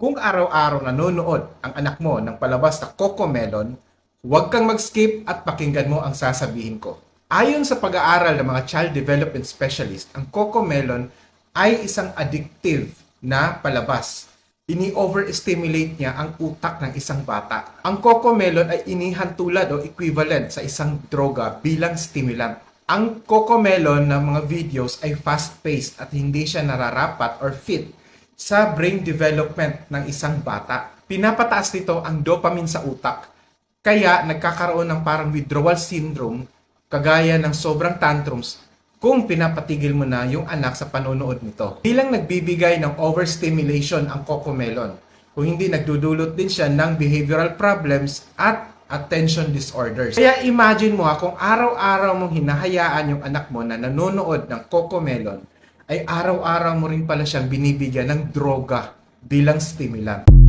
Kung araw-araw nanonood ang anak mo ng palabas na Coco Melon, huwag kang mag-skip at pakinggan mo ang sasabihin ko. Ayon sa pag-aaral ng mga child development specialist, ang Coco Melon ay isang addictive na palabas. Ini-overstimulate niya ang utak ng isang bata. Ang Coco Melon ay inihan tulad o equivalent sa isang droga bilang stimulant. Ang Coco Melon ng mga videos ay fast-paced at hindi siya nararapat or fit sa brain development ng isang bata. Pinapataas nito ang dopamine sa utak. Kaya nagkakaroon ng parang withdrawal syndrome kagaya ng sobrang tantrums kung pinapatigil mo na yung anak sa panonood nito. Bilang nagbibigay ng overstimulation ang Cocomelon, kung hindi nagdudulot din siya ng behavioral problems at attention disorders. Kaya imagine mo ha, kung araw-araw mong hinahayaan yung anak mo na nanonood ng Cocomelon, ay araw-araw mo rin pala siyang binibigyan ng droga bilang stimulant.